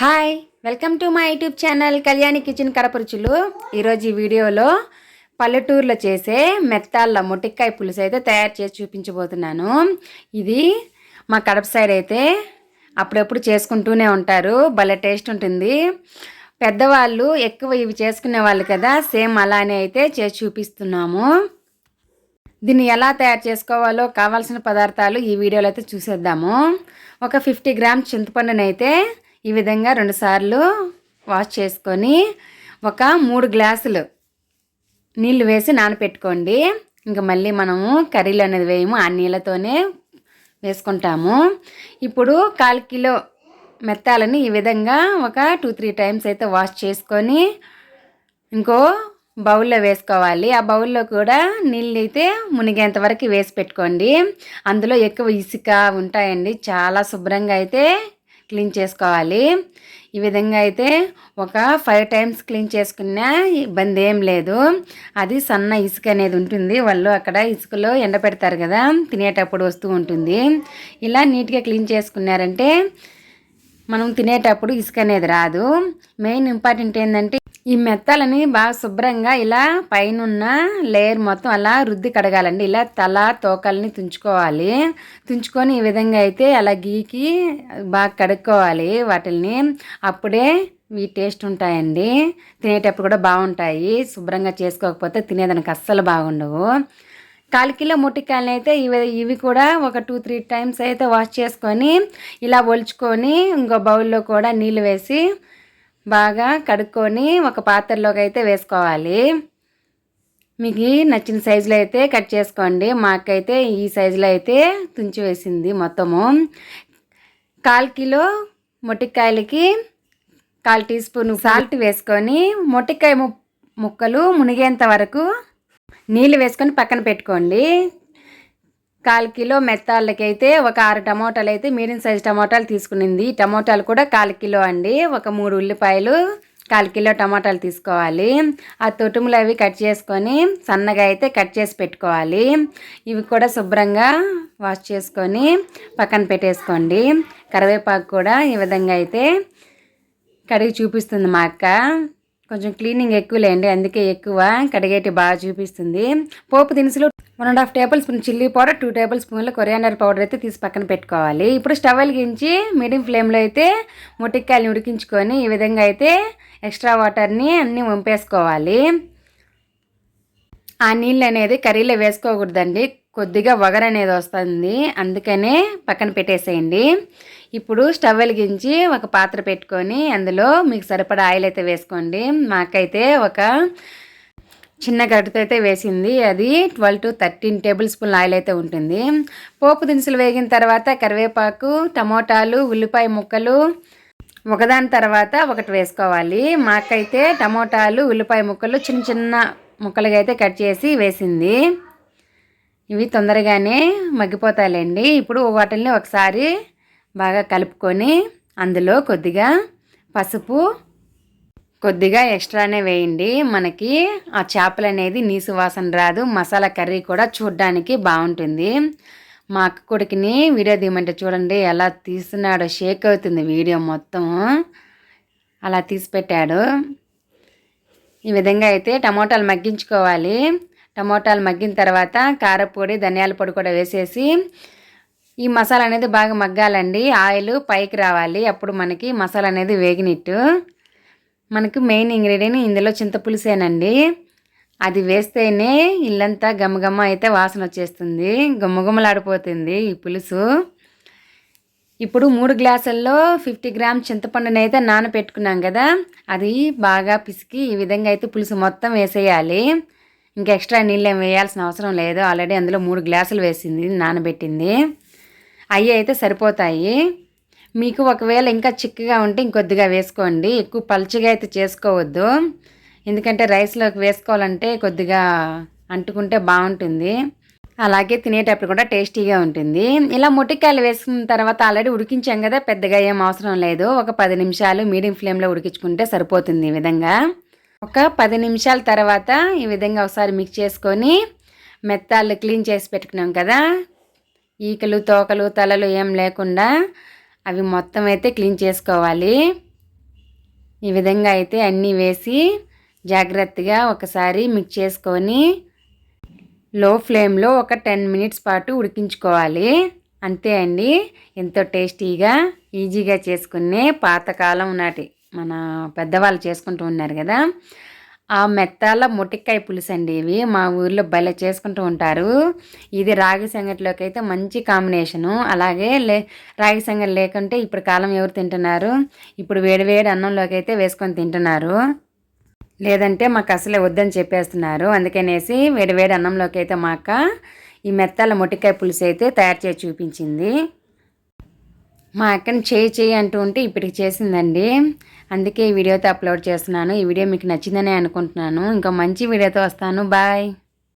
Hi welcome to my YouTube channel Kalyani kitchen కడపరుచులు ఈరోజు ఈ వీడియోలో పల్లెటూరులో చేసే మెత్తాళ్ళ మొటిక్కాయ పులుసు అయితే తయారు చేసి చూపించబోతున్నాను. ఇది మా కడప సైడ్ అయితే అప్పుడప్పుడు చేసుకుంటూనే ఉంటారు. భలే టేస్ట్ ఉంటుంది. పెద్దవాళ్ళు ఎక్కువ ఇవి చేసుకునే వాళ్ళు కదా సేమ్ అలానే అయితే చేసి చూపిస్తున్నాము. దీన్ని ఎలా తయారు చేసుకోవాలో కావాల్సిన పదార్థాలు ఈ వీడియోలో అయితే చూసేద్దాము. ఒక ఫిఫ్టీ గ్రామ్స్ చింతపండునైతే అయితే ఈ విధంగా రెండుసార్లు వాష్ చేసుకొని ఒక మూడు గ్లాసులు నీళ్ళు వేసి నానపెట్టుకోండి. ఇంకా మళ్ళీ మనము కర్రీలు అనేది వేయము. ఆ నీళ్ళతోనే వేసుకుంటాము. ఇప్పుడు కాల్ కిలో మెత్తాలని ఈ విధంగా ఒక టూ త్రీ టైమ్స్ అయితే వాష్ చేసుకొని ఇంకో బౌల్లో వేసుకోవాలి. ఆ బౌల్లో కూడా నీళ్ళు అయితే మునిగేంత వరకు వేసి పెట్టుకోండి. అందులో ఎక్కువ ఇసుక ఉంటాయండి. చాలా శుభ్రంగా అయితే క్లీన్ చేసుకోవాలి. ఈ విధంగా అయితే ఒక ఫైవ్ టైమ్స్ క్లీన్ చేసుకున్నా ఇబ్బంది ఏం లేదు. అది సన్న ఇసుక అనేది ఉంటుంది. వాళ్ళు అక్కడ ఇసుకలో ఎండపెడతారు కదా తినేటప్పుడు వస్తూ ఉంటుంది. ఇలా నీట్గా క్లీన్ చేసుకున్నారంటే మనం తినేటప్పుడు ఇసుక అనేది రాదు. మెయిన్ ఇంపార్టెంట్ ఏంటంటే ఈ మెత్తలని బాగా శుభ్రంగా ఇలా పైనున్న లేయర్ మొత్తం అలా రుద్ది కడగాలండి. ఇలా తల తోకల్ని తుంచుకోవాలి. తుంచుకొని ఈ విధంగా అయితే అలా గీకి బాగా కడుక్కోవాలి. వాటిల్ని అప్పుడే ఇవి టేస్ట్ ఉంటాయండి. తినేటప్పుడు కూడా బాగుంటాయి. శుభ్రంగా చేసుకోకపోతే తినేదానికి అస్సలు బాగుండవు. కాలు కిలో ముట్టికాయలని అయితే ఇవి ఇవి కూడా ఒక టూ త్రీ టైమ్స్ అయితే వాష్ చేసుకొని ఇలా ఒలుచుకొని ఇంకో బౌల్లో కూడా నీళ్ళు వేసి బాగా కడుక్కొని ఒక పాత్రలోకి అయితే వేసుకోవాలి. మీకు నచ్చిన సైజులో అయితే కట్ చేసుకోండి. మాకైతే ఈ సైజులో అయితే తుంచి వేసింది మొత్తము. కాల్ కిలో మొట్టికాయలకి కాల్ టీ స్పూన్ సాల్ట్ వేసుకొని మొట్టికాయ ముక్కలు మునిగేంత వరకు నీళ్ళు వేసుకొని పక్కన పెట్టుకోండి. కాల్ కిలో మెత్తాళ్ళకైతే ఒక ఆరు టమోటాలు అయితే మీడియం సైజ్ టమోటాలు తీసుకునింది. టమోటాలు కూడా కాల్ కిలో అండి. ఒక మూడు ఉల్లిపాయలు కాల్ కిలో టమాటాలు తీసుకోవాలి. ఆ తొట్టుములు అవి కట్ చేసుకొని సన్నగా అయితే కట్ చేసి పెట్టుకోవాలి. ఇవి కూడా శుభ్రంగా వాష్ చేసుకొని పక్కన పెట్టేసుకోండి. కరివేపాకు కూడా ఈ విధంగా అయితే కడిగి చూపిస్తుంది మా అక్క. కొంచెం క్లీనింగ్ ఎక్కువలేండి అందుకే ఎక్కువ కడిగేటి బాగా చూపిస్తుంది. పోపు దినుసులు one and half tablespoon chilli powder two table స్పూన్లు కొరియాండర్ పౌడర్ అయితే తీసి పక్కన పెట్టుకోవాలి. ఇప్పుడు స్టవ్ వెలిగించి మీడియం ఫ్లేమ్లో అయితే ముట్టికాయలు ఉడికించుకొని ఈ విధంగా అయితే ఎక్స్ట్రా వాటర్ని అన్నీ వంపేసుకోవాలి. ఆ నీళ్ళు అనేది కర్రీలో వేసుకోకూడదండి. కొద్దిగా వగర అనేది వస్తుంది. అందుకనే పక్కన పెట్టేసేయండి. ఇప్పుడు స్టవ్ వెలిగించి ఒక పాత్ర పెట్టుకొని అందులో మీకు సరిపడా ఆయిల్ అయితే వేసుకోండి. మాకైతే ఒక చిన్న గడ్డతో అయితే వేసింది. అది twelve to thirteen tablespoon oil అయితే ఉంటుంది. పోపు దినుసులు వేగిన తర్వాత కరివేపాకు టమోటాలు ఉల్లిపాయ ముక్కలు ఒకదాని తర్వాత ఒకటి వేసుకోవాలి. మాకైతే టమోటాలు ఉల్లిపాయ ముక్కలు చిన్న చిన్న ముక్కలుగా అయితే కట్ చేసి వేసింది. ఇవి తొందరగానే మగ్గిపోతాయిలేండి. ఇప్పుడు వాటిని ఒకసారి బాగా కలుపుకొని అందులో కొద్దిగా పసుపు కొద్దిగా ఎక్స్ట్రానే వేయండి. మనకి ఆ చేపలు అనేది నీసు వాసన రాదు. మసాలా కర్రీ కూడా చూడడానికి బాగుంటుంది. మా అక్క కొడుకుని వీడియో తీయమంటే చూడండి ఎలా తీస్తున్నాడో షేక్ అవుతుంది వీడియో మొత్తం. అలా తీసి పెట్టాడు. ఈ విధంగా అయితే టమోటాలు మగ్గించుకోవాలి. టమోటాలు మగ్గిన తర్వాత కారపొడి ధనియాల పొడి కూడా వేసేసి ఈ మసాలా అనేది బాగా మగ్గాలండి. ఆయిల్ పైకి రావాలి. అప్పుడు మనకి మసాలా అనేది వేగినట్టు. మనకు మెయిన్ ఇంగ్రీడియంట్ ఇందులో చింతపులుసేనండి. అది వేస్తేనే ఇల్లంతా గమగమ అయితే వాసన వచ్చేస్తుంది. గుమ్మగుమ్మలాడిపోతుంది ఈ పులుసు. ఇప్పుడు మూడు గ్లాసుల్లో ఫిఫ్టీ గ్రామ్ చింతపండుని అయితే నానబెట్టుకున్నాం కదా అది బాగా పిసికి ఈ విధంగా అయితే పులుసు మొత్తం వేసేయాలి. ఇంకా ఎక్స్ట్రా నీళ్ళు ఏం వేయాల్సిన అవసరం లేదు. ఆల్రెడీ అందులో మూడు గ్లాసులు వేసింది నానబెట్టింది. అవి అయితే సరిపోతాయి. మీకు ఒకవేళ ఇంకా చిక్కగా ఉంటే ఇంకొద్దిగా వేసుకోండి. ఎక్కువ పలుచగా అయితే చేసుకోవద్దు. ఎందుకంటే రైస్లోకి వేసుకోవాలంటే కొద్దిగా అంటుకుంటే బాగుంటుంది. అలాగే తినేటప్పుడు కూడా టేస్టీగా ఉంటుంది. ఇలా ముట్టికాయలు వేసుకున్న తర్వాత ఆల్రెడీ ఉడికించాం కదా పెద్దగా ఏం అవసరం లేదు. ఒక పది నిమిషాలు మీడియం ఫ్లేమ్లో ఉడికించుకుంటే సరిపోతుంది ఈ విధంగా. ఒక పది నిమిషాల తర్వాత ఈ విధంగా ఒకసారి మిక్స్ చేసుకొని మెత్తాలు క్లీన్ చేసి పెట్టుకున్నాం కదా. ఈకలు తోకలు తలలు ఏం లేకుండా అవి మొత్తం అయితే క్లీన్ చేసుకోవాలి. ఈ విధంగా అయితే అన్నీ వేసి జాగ్రత్తగా ఒకసారి మిక్స్ చేసుకొని లో ఫ్లేమ్లో ఒక టెన్ మినిట్స్ పాటు ఉడికించుకోవాలి. అంతే అండి. ఎంతో టేస్టీగా ఈజీగా చేసుకునే పాతకాలం నాటి మన పెద్దవాళ్ళు చేసుకుంటూ ఉన్నారు కదా. ఆ మెత్తాల మొటిక్కాయ పులుసు అండి ఇవి. మా ఊర్లో భలే చేసుకుంటూ ఉంటారు. ఇది రాగి సంగటిలోకి అయితే మంచి కాంబినేషను. అలాగే లే రాగి సంగటి లేకుంటే ఇప్పుడు కాలం ఎవరు తింటున్నారు? ఇప్పుడు వేడివేడి అన్నంలోకి అయితే వేసుకొని తింటున్నారు. లేదంటే మాకు అసలే వద్దని చెప్పేస్తున్నారు. అందుకనేసి వేడివేడి అన్నంలోకి అయితే మా అక్క ఈ మెత్తాల మొటికాయ పులుసు అయితే తయారు చేసి చూపించింది. మా అక్కని చేయి చేయి అంటూ ఉంటే ఇప్పటికి చేసిందండి. అందుకే ఈ వీడియోతో అప్లోడ్ చేస్తున్నాను. ఈ వీడియో మీకు నచ్చిందనే అనుకుంటున్నాను. ఇంకా మంచి వీడియోతో వస్తాను. బాయ్.